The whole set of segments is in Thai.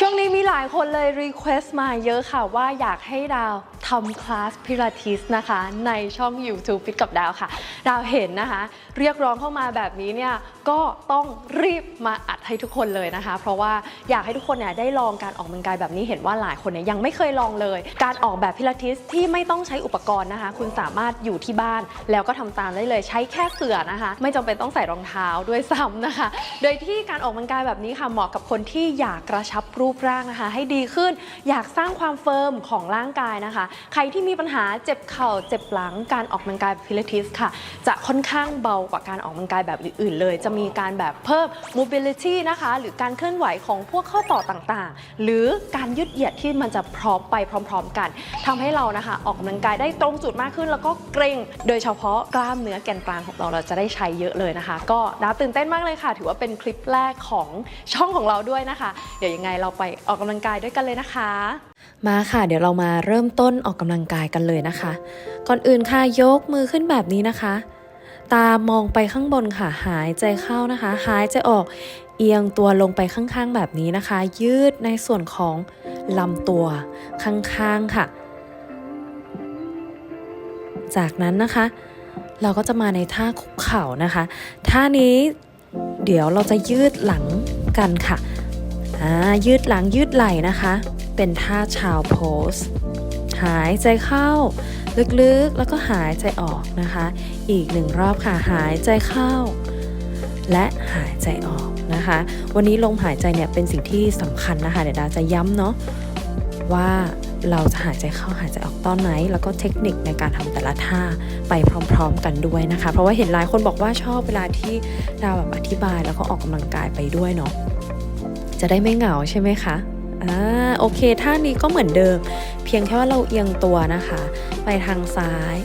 ช่วงนี้มีหลายคนเลยรีเควสต์มาเยอะค่ะว่าอยากให้ดาว ทำคลาสพิลาทิสนะคะ ในช่อง YouTube ฟิตกับดาวค่ะ ดาวเห็นนะคะ เรียกร้องเข้ามาแบบนี้เนี่ยก็ต้องรีบมาอัดให้ทุกคนเลยนะคะ เพราะว่าอยากให้ทุกคนเนี่ยได้ลองการออกกำลังกายแบบนี้เห็นว่าหลายคนเนี่ยยังไม่เคยลองเลย การออกแบบพิลาทิสที่ไม่ต้องใช้อุปกรณ์นะคะ คุณสามารถอยู่ที่บ้านแล้วก็ทำตามได้เลยใช้แค่เสื่อนะคะ ไม่จำเป็นต้องใส่รองเท้าด้วยซ้ำนะคะ โดยที่การออกกำลังกายแบบนี้ค่ะเหมาะกับคนที่อยากกระชับรูปร่างนะคะ ให้ดีขึ้น อยากสร้างความเฟิร์มของร่างกายนะคะใครที่มีปัญหาเจ็บเข่าเจ็บหลังการออกกำลังกายพิลาทิสค่ะ จะค่อนข้างเบากว่าการออกกำลังกายแบบอื่นๆเลย จะมีการแบบเพิ่ม mobility นะคะ หรือการเคลื่อนไหวของพวกข้อต่อต่างๆ หรือการยืดเหยียดที่มันจะพร้อมไปพร้อม ๆ กันทำให้เรานะคะ ออกกำลังกายได้ตรงจุดมากขึ้น แล้วก็เกร็ง โดยเฉพาะกล้ามเนื้อแกนกลางของเราเราจะได้ใช้เยอะเลยนะคะ ก็ดาตื่นเต้นมากเลยค่ะ ถือว่าเป็นคลิปแรกของช่องของเราด้วยนะคะ เดี๋ยวยังไงเราไปออกกำลังกายด้วยกันเลยนะคะมาค่ะ เดี๋ยวเรามาเริ่มต้นออกกำลังกายกันเลยนะคะ ก่อนอื่นค่ะยกมือขึ้นแบบนี้นะคะ ตามองไปข้างบนค่ะ หายใจเข้านะคะ หายใจออกเอียงตัวลงไปข้างๆแบบนี้นะคะ ยืดในส่วนของลำตัวข้างๆค่ะ จากนั้นนะคะ เราก็จะมาในท่าคุกเข่านะคะ ท่านี้เดี๋ยวเราจะยืดหลังกันค่ะ อ่ายืดหลังยืดไหล่นะคะ เป็นท่าชาวโพสหายใจเข้า ลึกๆแล้วก็หายใจออกนะคะ อีกหนึ่งรอบค่ะหายใจเข้า และหายใจออกนะคะ วันนี้ลมหายใจเนี่ยเป็นสิ่งที่สำคัญนะคะเดี๋ยวดาจะย้ำเนาะว่าเราจะหายใจเข้าหายใจออกตอนไหน แล้วก็เทคนิคในการทำแต่ละท่าไปพร้อม ๆ กันด้วยนะคะ เพราะว่าเห็นหลายคนบอกว่าชอบเวลาที่ดาวแบบอธิบายแล้วก็ออกกำลังกายไปด้วยเนาะ จะได้ไม่เหงาใช่ไหมคะอ่าโอเคท่านี้ก็เหมือนเดิม เพียงแค่ว่าเราเอียงตัวนะคะ ไปทางซ้าย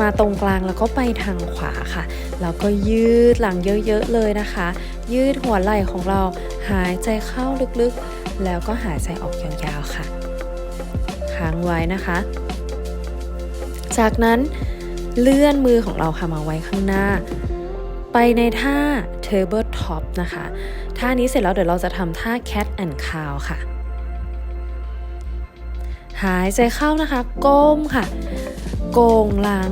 มาตรงกลางแล้วก็ไปทางขวาค่ะ แล้วก็ยืดหลังเยอะๆเลยนะคะ ยืดหัวไหล่ของเราหายใจเข้าลึกๆ แล้วก็หายใจออกยาวๆค่ะค้างไว้นะคะ จากนั้นเลื่อนมือของเราค่ะมาไว้ข้างหน้า ไปในท่า table top นะคะ ท่านี้เสร็จแล้วเดี๋ยวเราจะทำท่า cat and cow ค่ะ หายใจเข้านะคะ ก้มค่ะ โก่งหลัง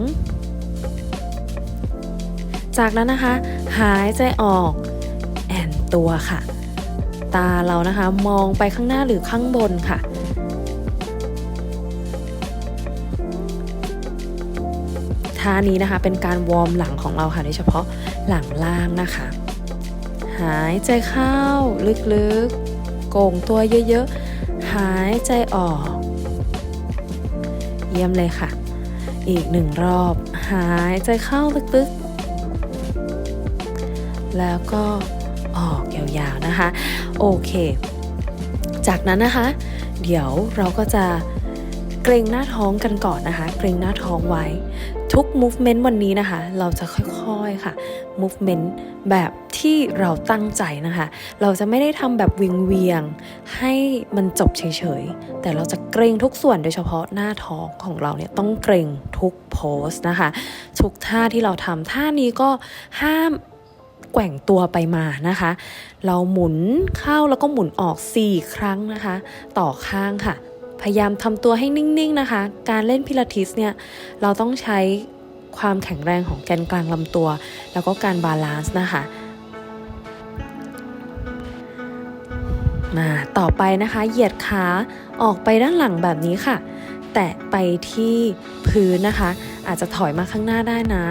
จากนั้นนะคะ หายใจออก แอนตัวค่ะ ตาเรานะคะมองไปข้างหน้าหรือข้างบนค่ะท่านี้นะคะเป็นการวอร์มหลังของเราค่ะโดยเฉพาะหลังล่างนะคะ หายใจเข้าลึกๆ โก่งตัวเยอะๆ หายใจออก เยี่ยมเลยค่ะ อีกหนึ่งรอบ หายใจเข้าลึกๆ แล้วก็ออกยาวๆนะคะ โอเค จากนั้นนะคะ เดี๋ยวเราก็จะเกรงหน้าท้องกันก่อนนะคะ เกรงหน้าท้องไว้ ทุก movement วันนี้นะคะ เราจะค่อยๆค่ะ movement แบบ ที่เราตั้งใจนะคะ เราจะไม่ได้ทำแบบวิงเวียงๆให้มันจบเฉยๆ แต่เราจะเกรงทุกส่วนโดยเฉพาะหน้าท้องของเราเนี่ยต้องเกรงทุกโพสนะคะ ทุกท่าที่เราทำท่านี้ก็ห้ามแกว่งตัวไปมานะคะ เราหมุนเข้าแล้วก็หมุนออก 4 ครั้งนะคะ ต่อข้างค่ะ พยายามทำตัวให้นิ่งๆนะคะ การเล่นพิลาทิสเนี่ยเราต้องใช้ความแข็งแรงของแกนกลางลำตัว แล้วก็การบาลานซ์นะคะ มาต่อไปนะคะ เหยียดขาออกไปด้านหลังแบบนี้ค่ะ แตะไปที่พื้นนะคะ อาจจะถอยมาข้างหน้าได้นะ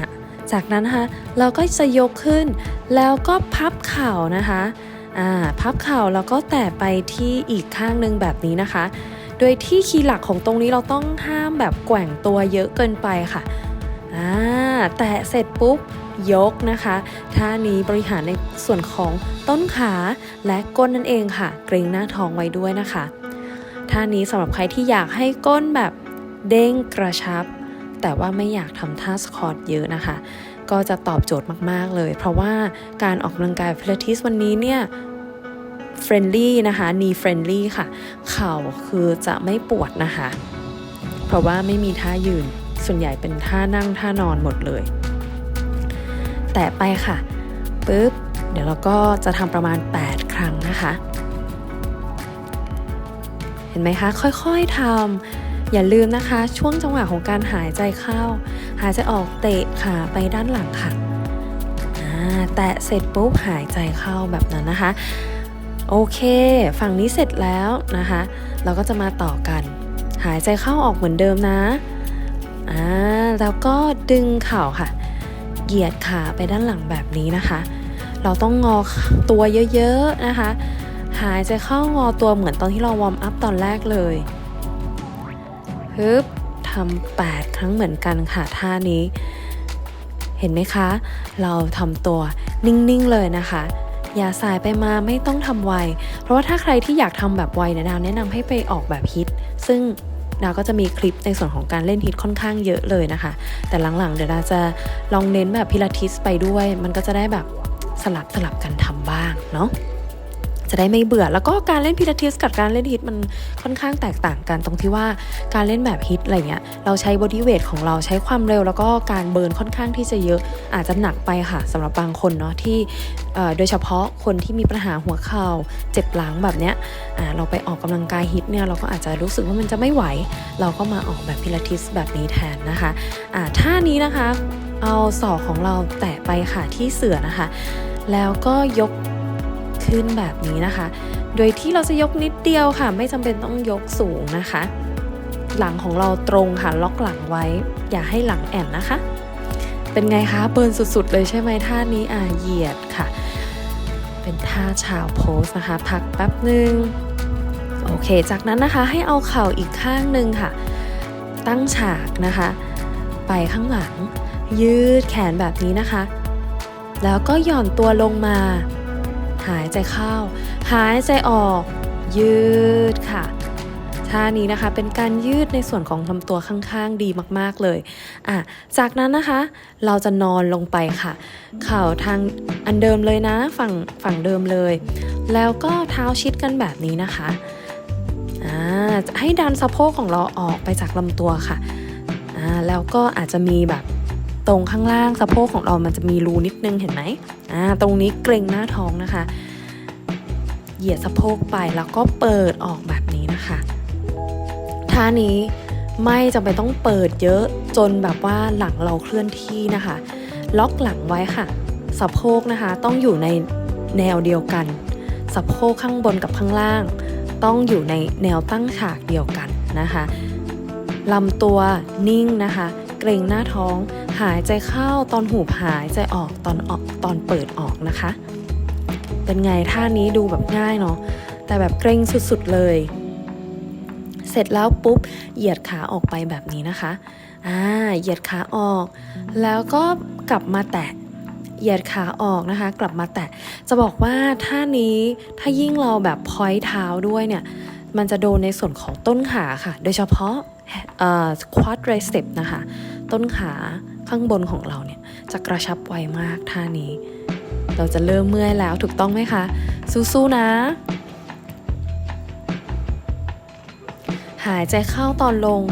ะจากนั้นนะคะเราก็จะยกขึ้น แล้วก็พับเข่านะคะพับเข่าแล้วก็แตะไปที่อีกข้างหนึ่งแบบนี้นะคะ โดยที่คีย์หลักของตรงนี้เราต้องห้ามแบบแกว่งตัวเยอะเกินไปค่ะแตะเสร็จปุ๊บ ยกนะคะท่านี้บริหารในส่วนของต้นขาและก้นนั่นเองค่ะ เกรงหน้าท้องไว้ด้วยนะคะท่านี้สำหรับใครที่อยากให้ก้นแบบเด้งกระชับ แต่ว่าไม่อยากทำท่าสควอตเยอะนะคะ ก็จะตอบโจทย์มากๆเลย เพราะว่าการออกกำลังกายพิลาทิสวันนี้เนี่ยเฟรนลี่นะคะนีเฟรนลี่ค่ะ เข่าคือจะไม่ปวดนะคะ เพราะว่าไม่มีท่ายืน ส่วนใหญ่เป็นท่านั่งท่านอนหมดเลย ตะไปค่ะปุ๊บเดี๋ยวเราก็จะทำประมาณ 8 ครั้งนะคะ เห็นไหมคะ ค่อยๆทำอย่าลืมนะคะ ช่วงจังหวะของการหายใจเข้า หายใจออกเตะขาไปด้านหลังค่ะแตะเสร็จปุ๊บหายใจเข้าแบบนั้นนะคะ โอเคฝั่งนี้เสร็จแล้วนะคะ เราก็จะมาต่อกัน หายใจเข้าออกเหมือนเดิมนะอ่าแล้วก็ดึงเข่าค่ะ เหยียดขาไปด้านหลังแบบนี้นะคะ เราต้องงอตัวเยอะๆนะคะ หายใจเข้างอตัวเหมือนตอนที่เราวอร์มอัพตอนแรกเลยฮึบทำแปดครั้งเหมือนกันค่ะท่านี้ เห็นไหมคะ เราทำตัวนิ่งๆเลยนะคะ อย่าสายไปมาไม่ต้องทำไว เพราะว่าถ้าใครที่อยากทำแบบไวเนยดาวแนะนำให้ไปออกแบบฮิต ซึ่ง ดาก็จะมีคลิปในส่วนของการเล่นฮิตค่อนข้างเยอะเลยนะคะ แต่หลังๆ เดี๋ยวดาจะลองเน้นแบบพิลาทิสไปด้วย มันก็จะได้แบบสลับสลับกันทำบ้างเนาะ จะได้ไม่เบื่อ แล้วก็การเล่นพิลาทิสกับการเล่นฮิตมันค่อนข้างแตกต่างกันตรงที่ว่าการเล่นแบบฮิตอะไรเงี้ยเราใช้บอดี้เวทของเราใช้ความเร็ว แล้วก็การเบิร์นค่อนข้างที่จะเยอะอาจจะหนักไปค่ะสำหรับบางคนเนาะที่โดยเฉพาะคนที่มีปัญหาหัวเข่าเจ็บหลังแบบเนี้ยเราไปออกกำลังกายฮิตเนี่ยเราก็อาจจะรู้สึกว่ามันจะไม่ไหว เราก็มาออกแบบพิลาทิสแบบนี้แทนนะคะอ่าท่านี้นะคะเอาศอกของเราแตะไปค่ะที่เสือนะคะ แล้วก็ยก ขึ้นแบบนี้นะคะ โดยที่เราจะยกนิดเดียวค่ะ ไม่จำเป็นต้องยกสูงนะคะ หลังของเราตรงค่ะล็อกหลังไว้ อย่าให้หลังแอนนะคะ เป็นไงคะเบิร์นสุดๆ เลยใช่ไหมท่านี้อ่าเหยียดค่ะ เป็นท่าชาวโพสนะคะ พักแป๊บหนึ่งโอเค จากนั้นนะคะให้เอาเข่าอีกข้างหนึ่งค่ะ ตั้งฉากนะคะ ไปข้างหลัง ยืดแขนแบบนี้นะคะ แล้วก็หย่อนตัวลงมา หายใจเข้า หายใจออก ยืดค่ะท่านี้นะคะเป็นการยืดในส่วนของลำตัวข้างๆดีมากๆเลยอะจากนั้นนะคะเราจะนอนลงไปค่ะ เข่าทางอันเดิมเลยนะฝั่งฝั่งเดิมเลย แล้วก็เท้าชิดกันแบบนี้นะคะอ่าให้ดันสะโพกของเราออกไปจากลำตัวค่ะอ่าแล้วก็อาจจะมีแบบ ตรงข้างล่างสะโพกของเรามันจะมีรูนิดนึงเห็นไหมอ่าตรงนี้เกรงหน้าท้องนะคะ เหยียดสะโพกไปแล้วก็เปิดออกแบบนี้นะคะท่านี้ไม่จำเป็นต้องเปิดเยอะจนแบบว่าหลังเราเคลื่อนที่นะคะ ล็อกหลังไว้ค่ะ สะโพกนะคะต้องอยู่ในแนวเดียวกัน สะโพกข้างบนกับข้างล่าง ต้องอยู่ในแนวตั้งฉากเดียวกันนะคะลำตัวนิ่งนะคะ เกรงหน้าท้อง หายใจเข้าตอนหูบหายใจออกตอนออกตอนเปิดออกนะคะ เป็นไงท่านี้ดูแบบง่ายเนาะแต่แบบเกรงสุดๆเลย เสร็จแล้วปุ๊บเหยียดขาออกไปแบบนี้นะคะอ่าเหยียดขาออก แล้วก็กลับมาแตะเหยียดขาออกนะคะ กลับมาแตะจะบอกว่าท่านี้ถ้ายิ่งเราแบบพอยเท้าด้วยเนี่ยมันจะโดนในส่วนของต้นขาค่ะ โดยเฉพาะเอ่อ quadricep นะคะ ต้นขา ข้างบนของเราเนี่ยจะกระชับไวมากท่านี้ เราจะเริ่มเมื่อยแล้วถูกต้องไหมคะ สู้ๆนะ หายใจเข้าตอนลง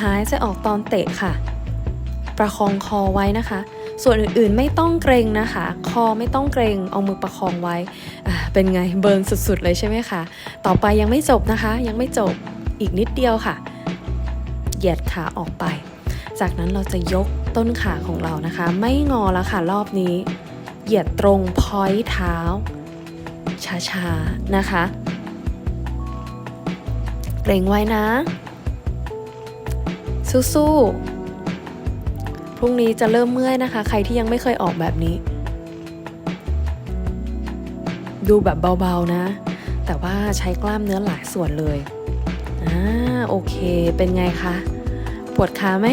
หายใจออกตอนเตะค่ะ ประคองคอไว้นะคะ ส่วนอื่นๆไม่ต้องเกรงนะคะ คอไม่ต้องเกรงเอามือประคองไว้เป็นไงเบิร์นสุดๆเลยใช่ไหมคะต่อไปยังไม่จบนะคะ ยังไม่จบอีกนิดเดียวค่ะ เหยียดขาออกไป จากนั้นเราจะยก ต้นขาของเรานะคะ ไม่งอแล้วค่ะรอบนี้ เหยียดตรงพอยเท้า ช้าๆ นะคะ เกรงไว้นะ สู้ๆ พรุ่งนี้จะเริ่มเมื่อยนะคะ ใครที่ยังไม่เคยออกแบบนี้ ดูแบบเบาๆนะ แต่ว่าใช้กล้ามเนื้อหลายส่วนเลยอ่าโอเค เป็นไงคะ ปวดขาไหม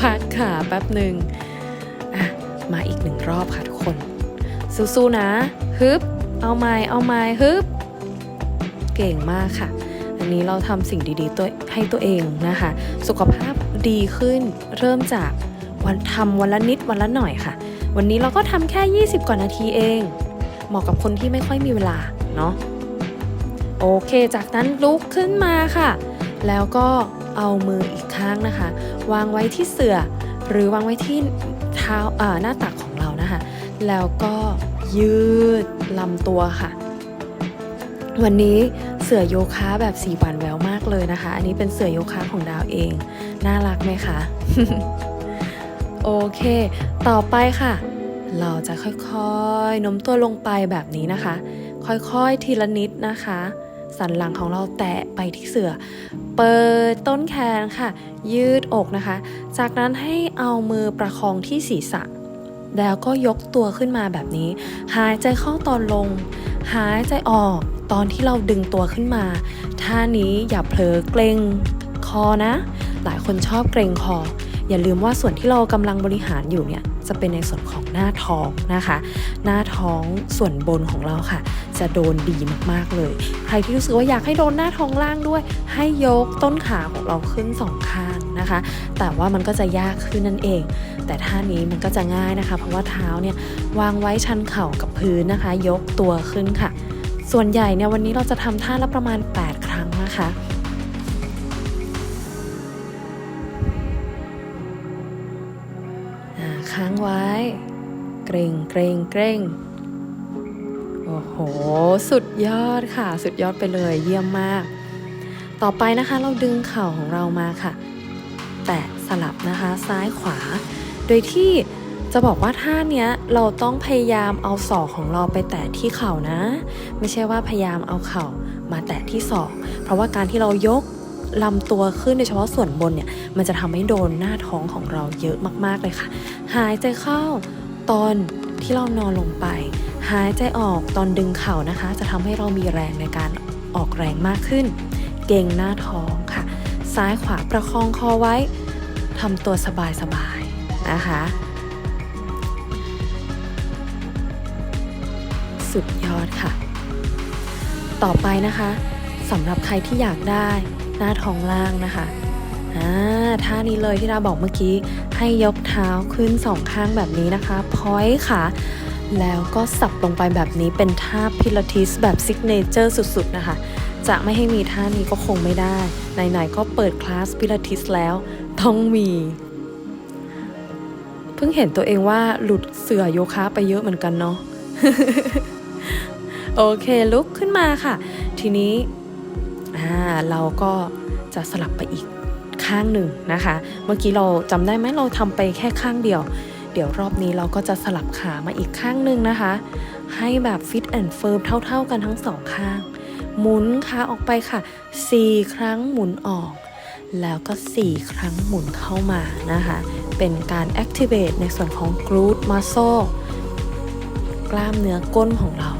พักขาแป๊บหนึ่งอะมาอีกหนึ่งรอบค่ะทุกคน สู้ๆนะฮึบเอาไม้เอาไม้ฮึบเก่งมากค่ะ อันนี้เราทำสิ่งดีๆตัวให้ตัวเองนะคะ สุขภาพดีขึ้นเริ่มจากวันทำวันละนิดวันละหน่อยค่ะ วันนี้เราก็ทำแค่ 20 กว่านาทีเอง เหมาะกับคนที่ไม่ค่อยมีเวลาเนาะโอเค จากนั้นลุกขึ้นมาค่ะ แล้วก็เอามืออีกข้างนะคะ วางไว้ที่เสื่อ หรือวางไว้ที่เท้าอ่าหน้าตักของเรานะคะ แล้วก็ยืดลำตัวค่ะ วันนี้เสือโยคะแบบสีหวานแววมากเลยนะคะ อันนี้เป็นเสือโยคะของดาวเอง น่ารักไหมคะ โอเค ต่อไปค่ะ เราจะค่อยๆโน้มตัวลงไปแบบนี้นะคะ ค่อยๆทีละนิดนะคะ สันหลังของเราแตะไปที่เสือ เปิดต้นแขนค่ะ ยืดอกนะคะ จากนั้นให้เอามือประคองที่ศีรษะ แล้วก็ยกตัวขึ้นมาแบบนี้ หายใจเข้าตอนลง หายใจออกตอนที่เราดึงตัวขึ้นมา ท่านี้อย่าเผลอเกรงคอนะ หลายคนชอบเกรงคอ อย่าลืมว่าส่วนที่เรากำลังบริหารอยู่เนี่ย จะเป็นในส่วนของหน้าท้องนะคะ หน้าท้องส่วนบนของเราค่ะ จะโดนดีมากๆเลย ใครที่รู้สึกว่าอยากให้โดนหน้าท้องล่างด้วย ให้ยกต้นขาของเราขึ้นสองข้างนะคะ แต่ว่ามันก็จะยากขึ้นนั่นเอง แต่ท่านี้มันก็จะง่ายนะคะ เพราะว่าเท้าเนี่ยวางไว้ชันเข่ากับพื้นนะคะ ยกตัวขึ้นค่ะ ส่วนใหญ่เนี่ยวันนี้เราจะทำท่าละประมาณ 8 ครั้งนะคะ เกรงเกรงเกรงโอ้โห สุดยอดค่ะ สุดยอดไปเลยเยี่ยมมาก ต่อไปนะคะเราดึงเข่าของเรามาค่ะ แตะสลับนะคะซ้ายขวา โดยที่จะบอกว่าท่าเนี้ยเราต้องพยายามเอาศอกของเราไปแตะที่เข่านะ ไม่ใช่ว่าพยายามเอาเข่ามาแตะที่ศอก เพราะว่าการที่เรายก ลำตัวขึ้นโดยเฉพาะส่วนบนเนี่ย มันจะทำให้โดนหน้าท้องของเราเยอะมากๆเลยค่ะ หายใจเข้าตอนที่เรานอนลงไป หายใจออกตอนดึงเข่านะคะ จะทำให้เรามีแรงในการออกแรงมากขึ้น เก่งหน้าท้องค่ะ ซ้ายขวาประคองคอไว้ทำตัวสบายๆนะคะ สุดยอดค่ะ ต่อไปนะคะสำหรับใครที่อยากได้ หน้าท้องล่างนะคะท่านี้เลยที่เราบอกเมื่อกี้ให้ยกเท้าขึ้นสองข้างแบบนี้นะคะพอยค่ะแล้วก็สับลงไปแบบนี้เป็นท่าพิลาทิสแบบซิกเนเจอร์สุดๆนะคะ จะไม่ให้มีท่านี้ก็คงไม่ได้ ไหนๆก็เปิดคลาสพิลาทิสแล้วต้องมี เพิ่งเห็นตัวเองว่าหลุดเสือโยคะไปเยอะเหมือนกันเนาะโอเคลุกขึ้นมาค่ะ ทีนี้ อ่าเราก็จะสลับไปอีกข้างหนึ่งนะคะ เมื่อกี้เราจำได้ไหมเราทำไปแค่ข้างเดียว เดี๋ยวรอบนี้เราก็จะสลับขามาอีกข้างหนึ่งนะคะ ให้แบบฟิตแอนด์เฟิร์มเท่า ๆ กันทั้งสองข้าง หมุนขาออกไปค่ะ 4 ครั้งหมุนออก แล้วก็ 4 ครั้งหมุนเข้ามานะคะ เป็นการ activate ในส่วนของ glute muscle กล้ามเนื้อก้นของเรา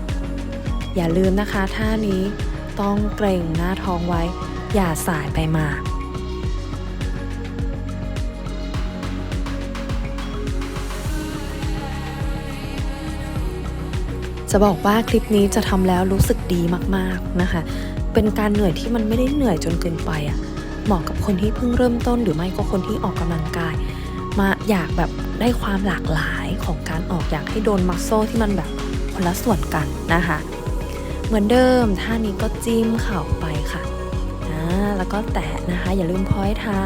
อย่าลืมนะคะท่านี้ ต้องเกรงหน้าท้องไว้ อย่าสายไปมา จะบอกว่าคลิปนี้จะทำแล้วรู้สึกดีมากๆนะคะ เป็นการเหนื่อยที่มันไม่ได้เหนื่อยจนเกินไปอะ่ะเหมาะกับคนที่เพิ่งเริ่มต้นหรือไม่ก็คนที่ออกกำลังกาย มาอยากแบบได้ความหลากหลายของการออกอยากให้โดนมัสโซที่มันแบบคนละส่วนกันนะคะ เหมือนเดิมท่านี้ก็จิ้มเข่าไปค่ะแล้วก็แตะนะคะ อย่าลืมพ้อยเท้า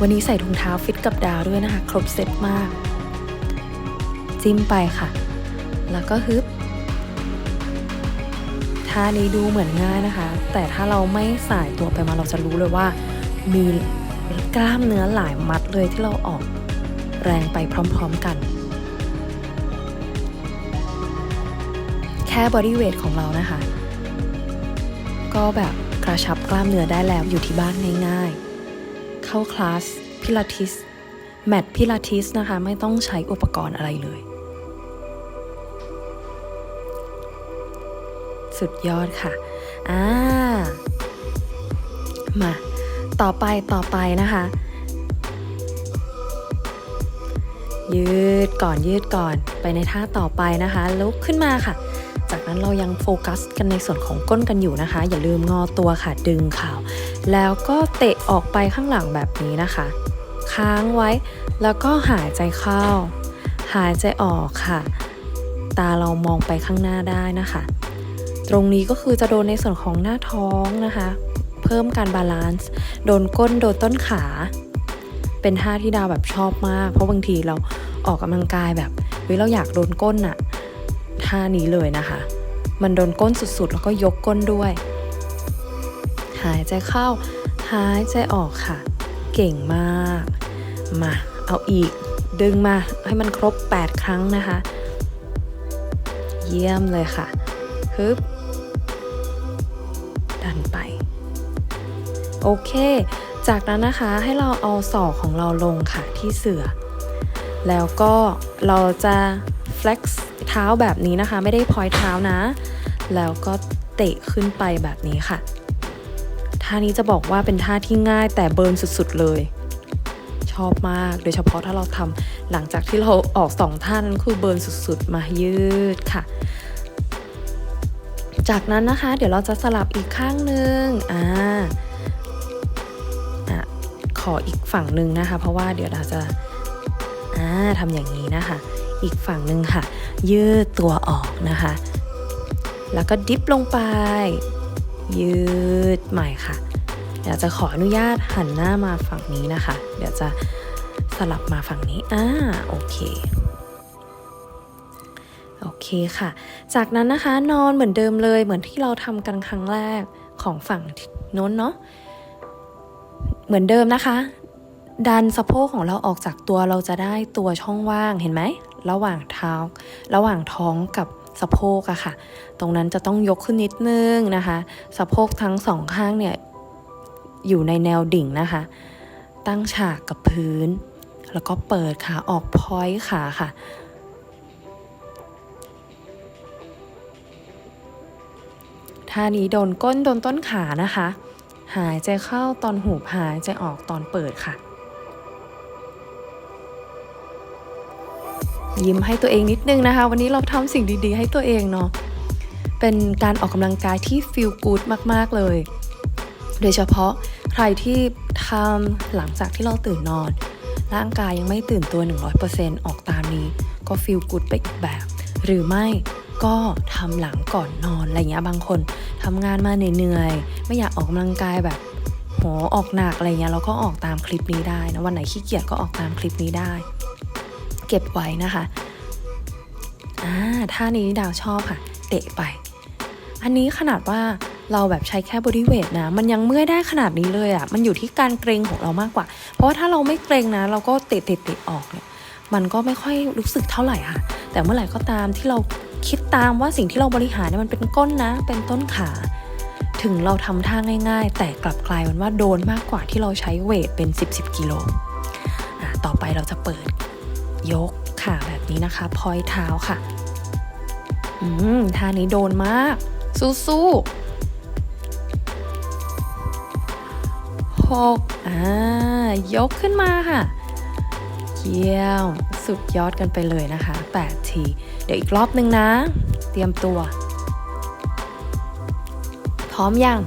วันนี้ใส่ถุงเท้าฟิตกับดาวด้วยนะคะ ครบเซตมาก จิ้มไปค่ะ แล้วก็ฮึบท่านี้ดูเหมือนง่ายนะคะ แต่ถ้าเราไม่สายตัวไปมาเราจะรู้เลยว่า มีกล้ามเนื้อหลายมัดเลยที่เราออกแรงไปพร้อม ๆกัน ค่บอดี้เวทของเรานะคะ ก็แบบกระชับกล้ามเนื้อได้แล้วอยู่ที่บ้านง่ายๆ เข้าคลาสพิลาทิสแมทพิลาทิสนะคะ ไม่ต้องใช้อุปกรณ์อะไรเลย สุดยอดค่ะอ่ามาต่อไปต่อไปนะคะ ยืดก่อนยืดก่อนไปในท่าต่อไปนะคะ ลุกขึ้นมาค่ะ จากนั้นเรายังโฟกัสกันในส่วนของก้นกันอยู่นะคะ อย่าลืมงอตัวค่ะดึงข่าว แล้วก็เตะออกไปข้างหลังแบบนี้นะคะ ค้างไว้แล้วก็หายใจเข้า หายใจออกค่ะ ตาเรามองไปข้างหน้าได้นะคะ ตรงนี้ก็คือจะโดนในส่วนของหน้าท้องนะคะ เพิ่มการบาลานซ์โดนก้นโดนต้นขา เป็นท่าที่ดาวแบบชอบมาก เพราะบางทีเราออกกำลังกายแบบเฮ้ยเราอยากโดนก้นอะ ท่านี้เลยนะคะ มันโดนก้นสุดๆ แล้วก็ยกก้นด้วย หายใจเข้า หายใจออกค่ะ เก่งมาก มา เอาอีก ดึงมาให้มันครบ 8 ครั้งนะคะ เยี่ยมเลยค่ะฮึบดันไป โอเค จากนั้นนะคะให้เราเอาศอกของเราลงค่ะที่เสือ แล้วก็เราจะ flex เท้าแบบนี้นะคะ ไม่ได้พอยเท้านะ แล้วก็เตะขึ้นไปแบบนี้ค่ะ ท่านี้จะบอกว่าเป็นท่าที่ง่ายแต่เบิร์นสุดๆเลย ชอบมากโดยเฉพาะถ้าเราทำหลังจากที่เราออกสองท่านั้นคือเบิร์นสุดๆ มายืดค่ะ จากนั้นนะคะ เดี๋ยวเราจะสลับอีกข้างหนึ่งอ่าอะขออีกฝั่งหนึ่งนะคะ เพราะว่าเดี๋ยวเราจะอ่าทำอย่างนี้นะคะ อีกฝั่งหนึ่งค่ะ ยืดตัวออกนะคะ แล้วก็ดิฟลงไป ยืดใหม่ค่ะ เดี๋ยวจะขออนุญาตหันหน้ามาฝั่งนี้นะคะ เดี๋ยวจะสลับมาฝั่งนี้ อ่า โอเคโอเคค่ะ จากนั้นนะคะนอนเหมือนเดิมเลยเหมือนที่เราทำกันครั้งแรกของฝั่งโน้นเนาะเหมือนเดิมนะคะ ดันสะโพกของเราออกจากตัวเราจะได้ตัวช่องว่างเห็นไหม ระหว่างเท้า ระหว่างท้องกับสะโพกอะค่ะ ตรงนั้นจะต้องยกขึ้นนิดนึงนะคะ สะโพกทั้งสองข้างเนี่ยอยู่ในแนวดิ่งนะคะ ตั้งฉากกับพื้น แล้วก็เปิดขาออกพอยต์ขาค่ะ ท่านี้โดนก้นโดนต้นขานะคะ หายใจเข้าตอนหูหายใจออกตอนเปิดค่ะ ยิ้มให้ตัวเองนิดนึงนะคะ วันนี้เราทำสิ่งดีๆ ให้ตัวเองเนาะเป็นการออกกำลังกายที่ feel good มาก ๆ เลย โดยเฉพาะใครที่ทำหลังจากที่เราตื่นนอน ร่างกายยังไม่ตื่นตัว 100%ออกตามนี้ ก็ feel good ไปอีกแบบ หรือไม่ก็ทำหลังก่อนนอนอะไรเงี้ยบางคนทำงานมาเหนื่อยๆไม่อยากออกกำลังกายแบบโหออกหนักอะไรเงี้ยเราก็ออกตามคลิปนี้ได้นะวันไหนขี้เกียจก็ออกตามคลิปนี้ได้ เก็บไว้นะคะอ่าท่านี้ดาวชอบค่ะ เตะไป อันนี้ขนาดว่าเราแบบใช้แค่บอดี้เวทนะ มันยังเมื่อยได้ขนาดนี้เลยอะ่ะ มันอยู่ที่การเกรงของเรามากกว่า เพราะว่าถ้าเราไม่เกรงนะ เราก็เตะเตะเตะออกเนี่ย มันก็ไม่ค่อยรู้สึกเท่าไหร่ค่ะ แต่เมื่อไหร่ก็ตามที่เราคิดตามว่าสิ่งที่เราบริหารเนี่ยมันเป็นก้นนะ เป็นต้นขา ถึงเราทำท่าง่ายๆ แต่กลับกลายเป็นว่าโดนมากกว่าที่เราใช้เวทเป็น 10 10กิโล ต่อไปเราจะเปิด ยกขาแบบนี้นะคะ พอยเท้าค่ะ อืมท่านี้โดนมาก สู้ๆหกอ่ายกขึ้นมาค่ะ เยี่ยม สุดยอดกันไปเลยนะคะ8ที เดี๋ยวอีกรอบนึงนะ เตรียมตัว พร้อมยัง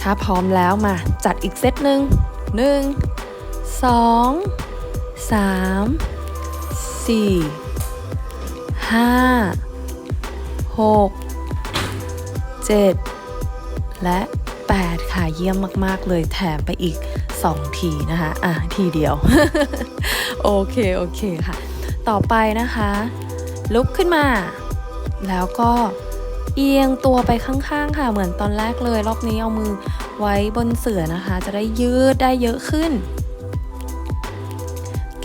ถ้าพร้อมแล้วมาจัดอีกเซตหนึ่งหนึ่งสอง สามสี่ห้าหกเจ็ดและ 8 ค่ะ เยี่ยมมาก ๆ เลยแถมไปอีก 2 ทีนะคะ อะ ทีเดียว โอเค โอเคค่ะ ต่อไปนะคะ ลุกขึ้นมา แล้วก็เอียงตัวไปข้างๆ ค่ะ เหมือนตอนแรกเลย รอบนี้เอามือไว้บนเสื่อนะคะ จะได้ยืดได้เยอะขึ้น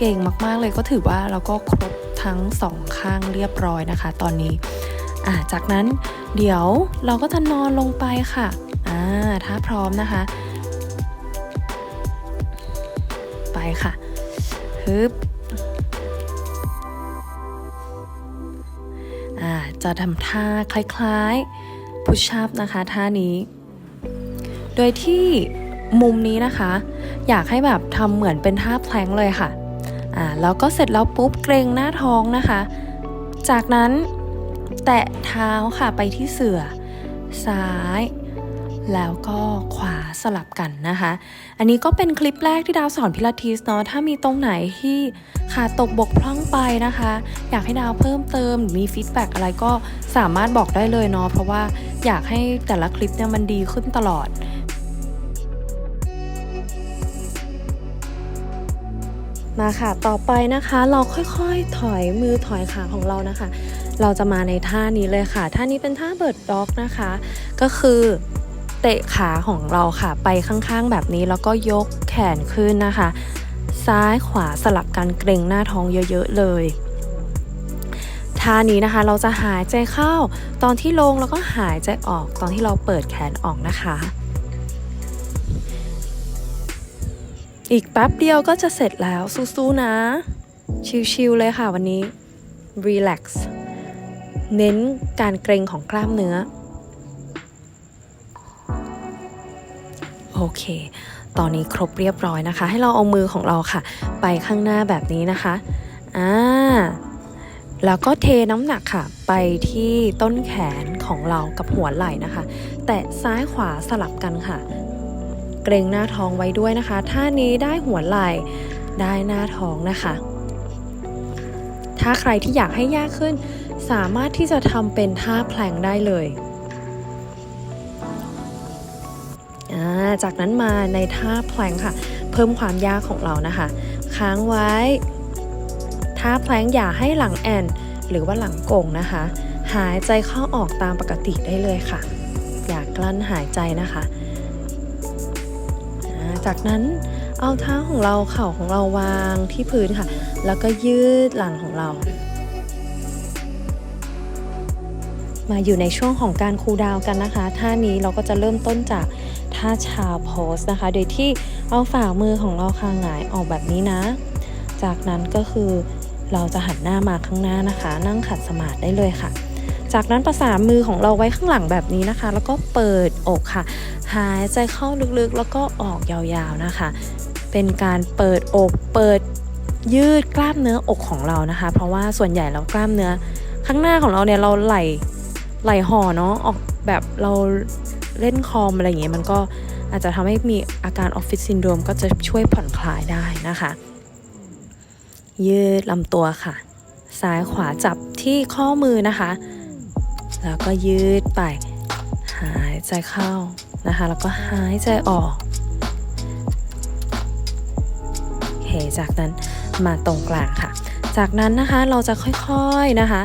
เก่งมากๆเลยก็ถือว่าเราก็ครบทั้งสองข้างเรียบร้อยนะคะ ตอนนี้อ่าจากนั้นเดี๋ยวเราก็จะนอนลงไปค่ะอ่าถ้าพร้อมนะคะ ไปค่ะฮึบอ่าจะทำท่าคล้ายๆพุชอัพนะคะท่านี้ โดยที่มุมนี้นะคะ อยากให้แบบทำเหมือนเป็นท่าแพลงเลยค่ะ อ่าแล้วก็เสร็จแล้วปุ๊บเกรงหน้าท้องนะคะ จากนั้นแตะเท้าค่ะไปที่เสื่อซ้าย แล้วก็ขวาสลับกันนะคะ อันนี้ก็เป็นคลิปแรกที่ดาวสอนพิลาทิสเนาะถ้ามีตรงไหนที่ขาดตกบกพร่องไปนะคะ อยากให้ดาวเพิ่มเติมหรือมีฟีดแบ็กอะไรก็สามารถบอกได้เลยเนาะเพราะว่าอยากให้แต่ละคลิปเนี่ยมันดีขึ้นตลอด มาค่ะ ต่อไปนะคะ เราค่อยๆถอยมือถอยขาของเรานะคะ เราจะมาในท่านี้เลยค่ะ ท่านี้เป็นท่าเบิร์ดด็อกนะคะ ก็คือเตะขาของเราค่ะ ไปข้างๆแบบนี้แล้วก็ยกแขนขึ้นนะคะ ซ้ายขวาสลับกันเกรงหน้าท้องเยอะๆเลยท่านี้นะคะเราจะหายใจเข้าตอนที่ลงแล้วก็หายใจออกตอนที่เราเปิดแขนออกนะคะ อีกแป๊บเดียวก็จะเสร็จแล้วสู้ๆนะ ชิลๆเลยค่ะวันนี้ relax เน้นการเกรงของกล้ามเนื้อ โอเค ตอนนี้ครบเรียบร้อยนะคะ ให้เราเอามือของเราค่ะ ไปข้างหน้าแบบนี้นะคะอ่าแล้วก็เทน้ำหนักค่ะ ไปที่ต้นแขนของเรากับหัวไหล่นะคะ แตะซ้ายขวาสลับกันค่ะ เกรงหน้าท้องไว้ด้วยนะคะ ท่านี้ได้หัวไหล่ได้หน้าท้องนะคะ ถ้าใครที่อยากให้ยากขึ้น สามารถที่จะทำเป็นท่าแพลงได้เลยาจากนั้นมาในท่าแพลงค่ะ เพิ่มความยากของเรานะคะ ค้างไว้ ท่าแพลงอย่าให้หลังแอนหรือว่าหลังโก่งนะคะ หายใจเข้าออกตามปกติได้เลยค่ะ อย่ากลั้นหายใจนะคะ จากนั้นเอาเท้าของเราเข่าของเราวางที่พื้นค่ะ แล้วก็ยืดหลังของเรา มาอยู่ในช่วงของการคูลดาวกันนะคะ ท่านี้เราก็จะเริ่มต้นจากท่าชาโพสนะคะ โดยที่เอาฝ่ามือของเราคางหงายออกแบบนี้นะ จากนั้นก็คือเราจะหันหน้ามาข้างหน้านะคะ นั่งขัดสมาธิได้เลยค่ะ จากนั้นประสานมือของเราไว้ข้างหลังแบบนี้นะคะ แล้วก็เปิดอกค่ะ หายใจเข้าลึกๆ แล้วก็ออกยาวๆนะคะ เป็นการเปิดอกเปิดยืดกล้ามเนื้ออกของเรานะคะ เพราะว่าส่วนใหญ่แล้วกล้ามเนื้อ ข้างหน้าของเราเนี่ยเราไหลไหลห่อเนาะออกแบบเราเล่นคอมอะไรอย่างเงี้ยมันก็อาจจะทำให้มีอาการออฟฟิศซินโดรมก็จะช่วยผ่อนคลายได้นะคะ ยืดลำตัวค่ะ ซ้ายขวาจับที่ข้อมือนะคะ แล้วก็ยืดไป หายใจเข้านะคะ แล้วก็หายใจออกโอเคจากนั้นมาตรงกลางค่ะ จากนั้นนะคะเราจะค่อยๆนะคะ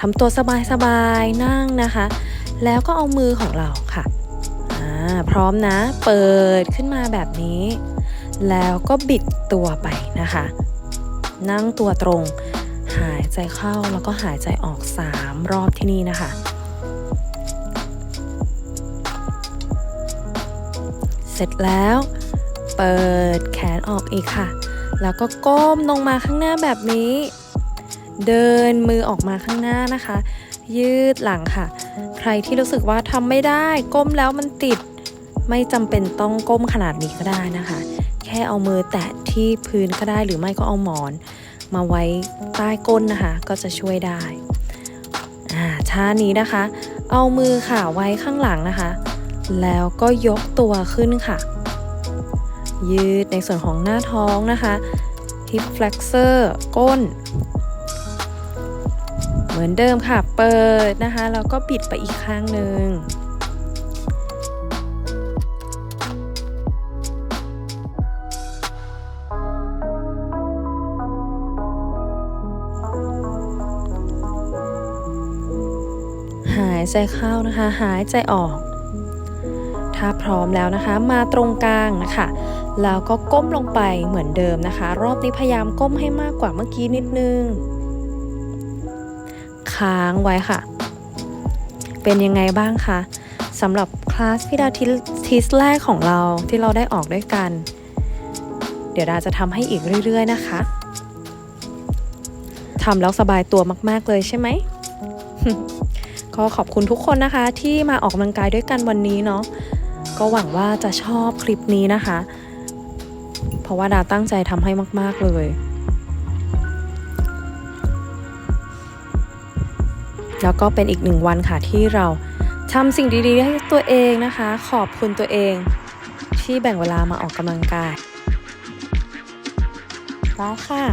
ทำตัวสบายๆนั่งนะคะ แล้วก็เอามือของเราค่ะพร้อมนะเปิดขึ้นมาแบบนี้ แล้วก็บิดตัวไปนะคะ นั่งตัวตรง ใจเข้าแล้วก็หายใจออก 3 รอบที่นี่นะคะ เสร็จแล้ว เปิดแขนออกอีกค่ะ แล้วก็ก้มลงมาข้างหน้าแบบนี้ เดินมือออกมาข้างหน้านะคะ ยืดหลังค่ะ ใครที่รู้สึกว่าทำไม่ได้ก้มแล้วมันติด ไม่จำเป็นต้องก้มขนาดนี้ก็ได้นะคะ แค่เอามือแตะที่พื้นก็ได้หรือไม่ก็เอาหมอน มาไว้ใต้ก้นนะคะ ก็จะช่วยได้อ่าท่านี้นะคะ เอามือค่ะไว้ข้างหลังนะคะ แล้วก็ยกตัวขึ้นค่ะ ยืดในส่วนของหน้าท้องนะคะ hip flexor ก้น เหมือนเดิมค่ะ เปิดนะคะ แล้วก็ปิดไปอีกข้างหนึ่งายใจเข้านะคะ หายใจออก ถ้าพร้อมแล้วนะคะ มาตรงกลางนะคะ แล้วก็ก้มลงไปเหมือนเดิมนะคะ รอบนี้พยายามก้มให้มากกว่าเมื่อกี้นิดนึง ค้างไว้ค่ะ เป็นยังไงบ้างคะสำหรับคลาสพิลาทิสแรกของเราที่เราได้ออกด้วยกัน เดี๋ยวดาจะทำให้อีกเรื่อย ๆ นะคะทำแล้วสบายตัวมาก ๆ เลยใช่ไหม ก็ขอบคุณทุกคนนะคะที่มาออกกำลังกายด้วยกันวันนี้เนาะก็หวังว่าจะชอบคลิปนี้นะคะ เพราะว่าดาตั้งใจทำให้มาก ๆ เลยแล้วก็เป็นอีกหนึ่งวันค่ะที่เราทำสิ่งดีๆให้ตัวเองนะคะ ขอบคุณตัวเองที่แบ่งเวลามาออกกำลังกายแล้วค่ะ